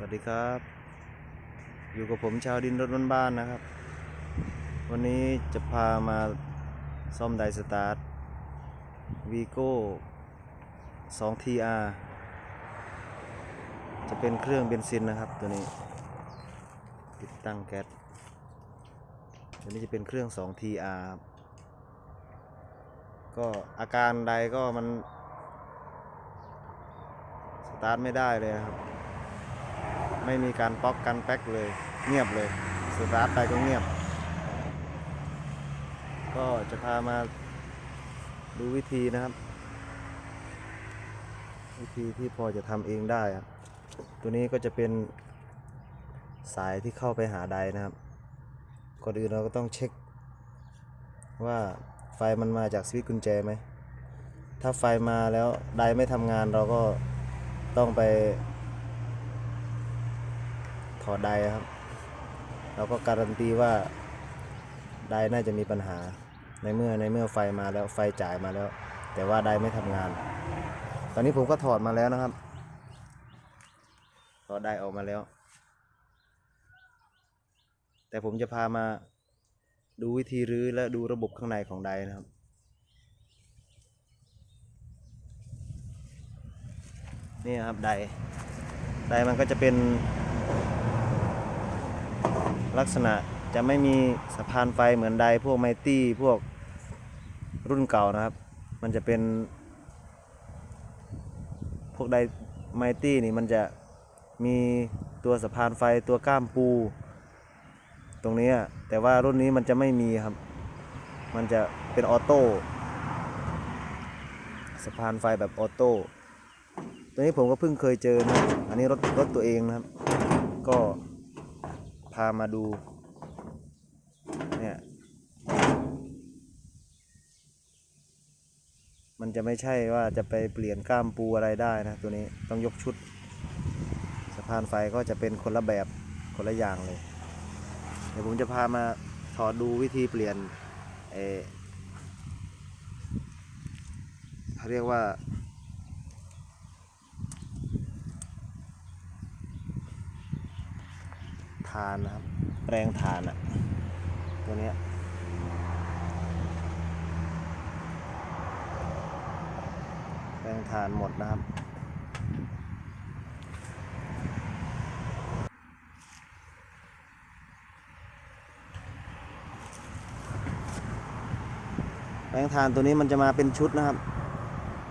วัสดีครับ อยู่กับผมชาวดินรถบ้านๆนะครับ วันนี้จะพามาซ่อมไดสตาร์ทวีโก้ 2TR จะเป็นเครื่องเบนซินนะครับตัวนี้ ติดตั้งแก๊สตัวนี้จะเป็นเครื่อง 2TR ก็อาการใดก็มัน สตาร์ทไม่ได้เลยครับ ไม่มีการป๊อกกันแป๊กเลย เงียบเลย สตาร์ทไปก็เงียบ ก็จะพามาดูวิธีนะครับ วิธีที่พอจะทำเองได้ครับตัวนี้ก็จะเป็นสายที่เข้าไปหาไดนะครับ ก่อนอื่นเราก็ต้องเช็ค ว่าไฟมันมาจากสวิตช์กุญแจไหม ถ้าไฟมาแล้วไดไม่ทำงานเราก็ต้องไป อไดครับ เราก็การันตีว่าไดน่าจะมีปัญหาในเมื่อในเมื่อไฟมาแล้วไฟจ่ายมาแล้ว แต่ว่าไดไม่ทำงาน ตอนนี้ผมก็ถอดมาแล้วนะครับถอดไดออกมาแล้ว แต่ผมจะพามาดูวิธีรื้อและดูระบบข้างในของไดนะครับนี่ครับไดไดมันก็จะเป็น ลักษณะจะไม่มีสะพานไฟเหมือนไดพวกไมตี้พวกรุ่นเก่านะครับ มันจะเป็น พวกไดไมตี้นี่มันจะมีตัวสะพานไฟตัวก้ามปู ตรงนี้แต่ว่ารุ่นนี้มันจะไม่มีครับ มันจะเป็นออโต้สะพานไฟแบบออโต้ตัวนี้ผมก็เพิ่งเคยเจอนะอันนี้รถรถตัวเองนะครับ ก็ พามาดู เนี่ย มันจะไม่ใช่ว่าจะไปเปลี่ยนก้ามปูอะไรได้นะ ตัวนี้ต้องยกชุด สะพานไฟก็จะเป็นคนละแบบคนละอย่างเลย เดี๋ยวผมจะพามาถอดดูวิธีเปลี่ยนเออเขาเรียกว่า ฐานนะครับแปรงฐานอะตัวเนี้ยแปรงฐานหมดนะครับแปรงฐานตัวนี้มันจะมาเป็นชุดนะครับ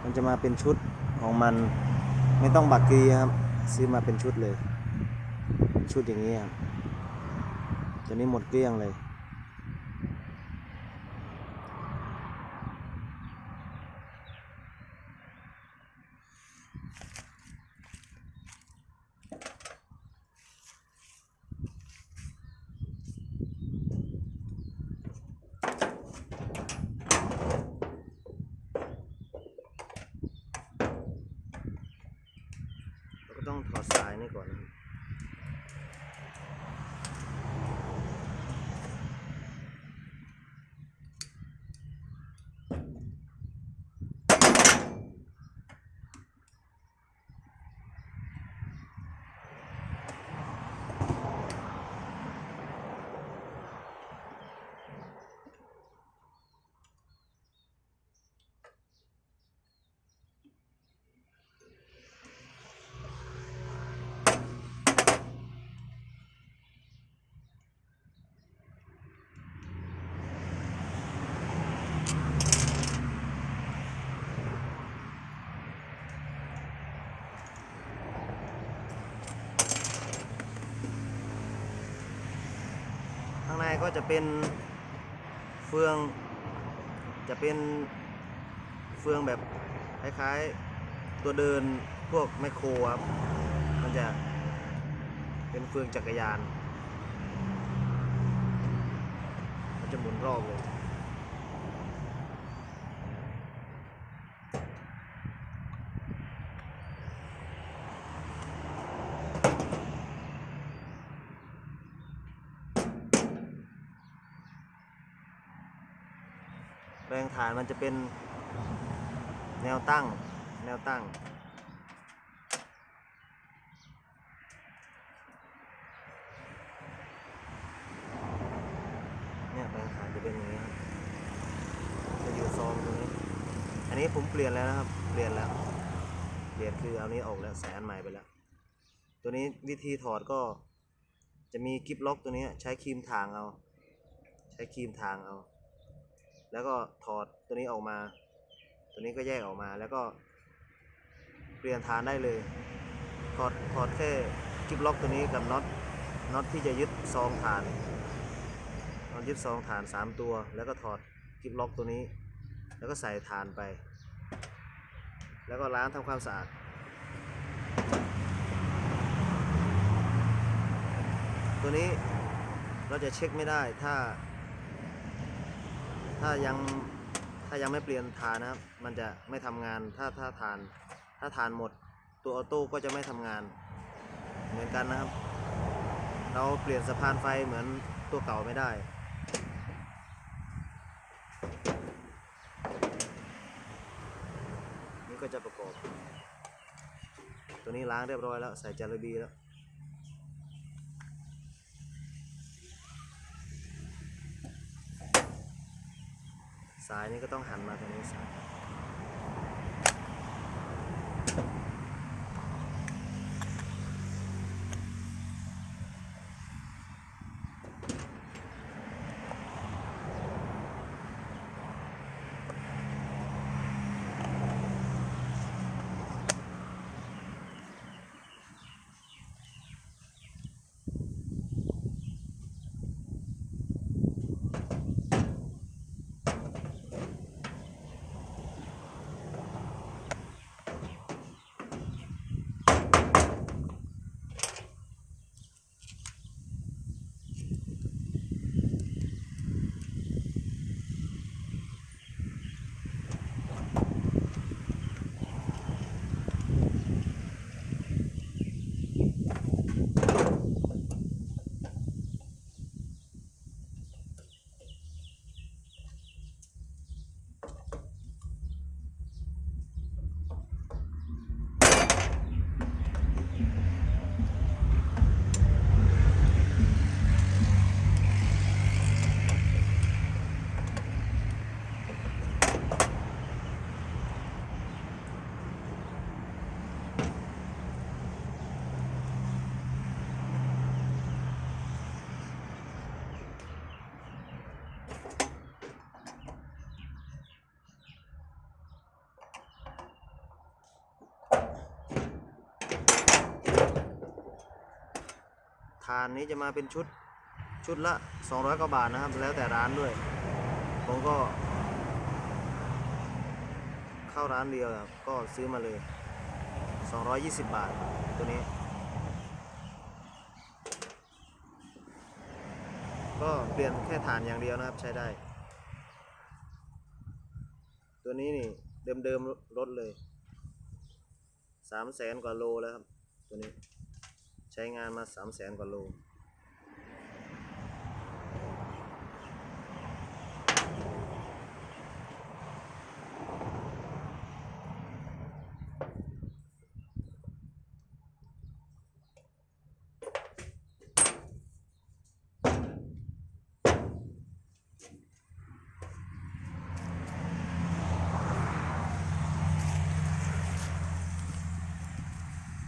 มันจะมาเป็นชุดของมัน ไม่ต้องบักกีครับ ซื้อมาเป็นชุดเลยชุดอย่างนี้ครับ ตัวนี้หมดเกลี้ยงเลยเราก็ต้องถอดสายนี่ก่อนนะ ก็จะเป็นเฟือง จะเป็นเฟืองแบบคล้ายๆตัวเดินพวกไมโครครับ มันจะเป็นเฟืองจักรยาน มันจะหมุนรอบเลยานมันจะเป็นแนวตั้ง แนวตั้ง เนี่ยแปลงฐานจะเป็นอย่างนี้ครับ จะอยู่ซองตรงนี้ อันนี้ผมเปลี่ยนแล้วนะครับ เปลี่ยนแล้ว เปลี่ยนคือเอานี้ออกแล้วแสนใหม่ไปแล้ว ตัวนี้วิธีถอดก็จะมีกิบล็อกตัวนี้ใช้ครีมทางเอา ใช้ครีมทางเอา แล้วก็ถอดตัวนี้ออกมา ตัวนี้ก็แยกออกมาแล้วก็ เปลี่ยนฐานได้เลย ถอดถอดแค่กิฟล็อกตัวนี้กับน็อตน็อตที่จะยึดซองฐานน็อตยึดซองฐาน 3 ตัว แล้วก็ถอดกิฟล็อกตัวนี้ แล้วก็ใส่ฐานไป แล้วก็ล้างทำความสะอาดตัวนี้เราจะเช็คไม่ได้ถ้า ถ้ายังถ้ายังไม่เปลี่ยนฐานนะครับ มันจะไม่ทำงาน ถ้าถ้าฐาน ถ้าฐานหมด ตัวออโต้ก็จะไม่ทำงาน เหมือนกันนะครับ เราเปลี่ยนสะพานไฟเหมือนตัวเก่าไม่ได้นี่ก็จะประกอบ ตัวนี้ล้างเรียบร้อยแล้ว ใส่จาระบีแล้ว สายนี่ก็ต้องหันมาตรงนี้สาย ทานนี้จะมาเป็นชุดชุดละ 200กว่าบาทนะครับ แล้วแต่ร้านด้วย ผมก็ เข้าร้านเดียวก็ซื้อมาเลย 220 บาทตัวนี้ ก็เปลี่ยนแค่ฐานอย่างเดียวนะครับใช้ได้ ตัวนี้นี่เดิมๆรถเลยสามแสนกว่าโลแล้วครับ ตัวนี้ ใช้งานมาสามแสนกว่าโล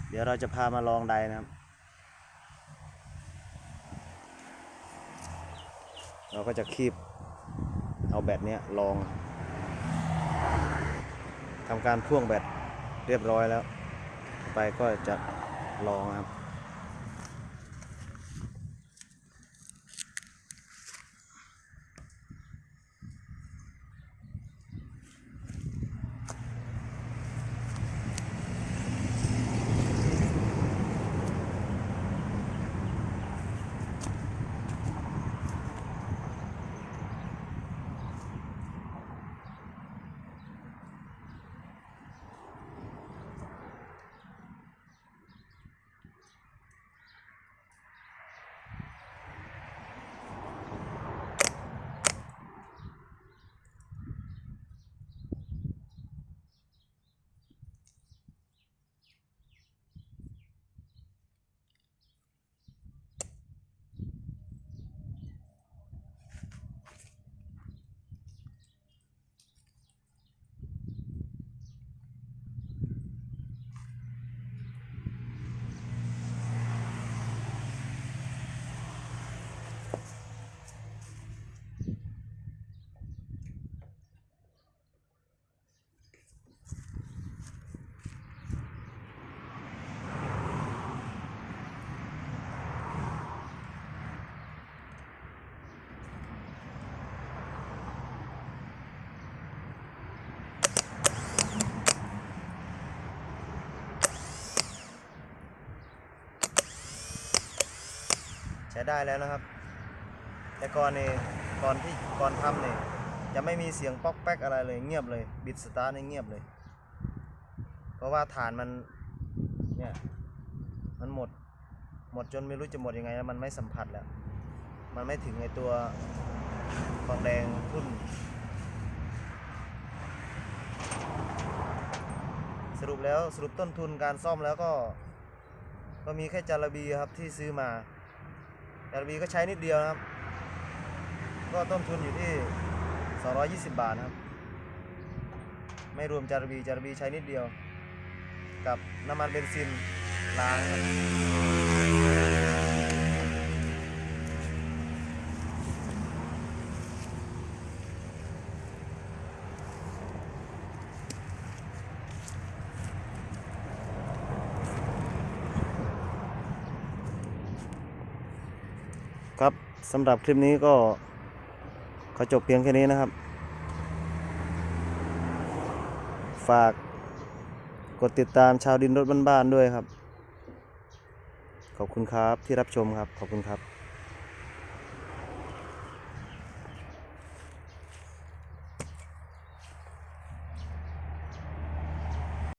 เดี๋ยวเราจะพามาลองไดนะครับ เราก็จะคีบเอาแบตเนี้ยลองทำการพ่วงแบตเรียบร้อยแล้ว ไปก็จะลองครับ ใช้ได้แล้วนะครับ แต่ก่อนนี่ก่อนที่ก่อนทำนี่จะไม่มีเสียงป๊อกแป๊กอะไรเลยเงียบเลย บิดสตาร์ทนี่เงียบเลย เพราะว่าฐานมันเนี่ยมันหมดหมดจนไม่รู้จะหมดยังไงแล้วมันไม่สัมผัสแล้ว มันไม่ถึงไอตัวทองแดงทุ่นสรุปแล้วสรุปต้นทุนการซ่อมแล้วก็ ก็มีแค่จาระบีครับที่ซื้อมาจาระบีก็ใช้นิดเดียวนะครับ ก็ต้นทุนอยู่ที่ 220 บาทนะครับ ไม่รวมจารบีจารบีใช้นิดเดียว กับน้ำมันเบนซินล้างครับครับสำหรับคลิปนี้ก็ ขอจบเพียงแค่นี้นะครับ ฝากกดติดตามชาวดินรถบ้านๆด้วยครับ ขอบคุณครับที่รับชมครับ ขอบคุณครับ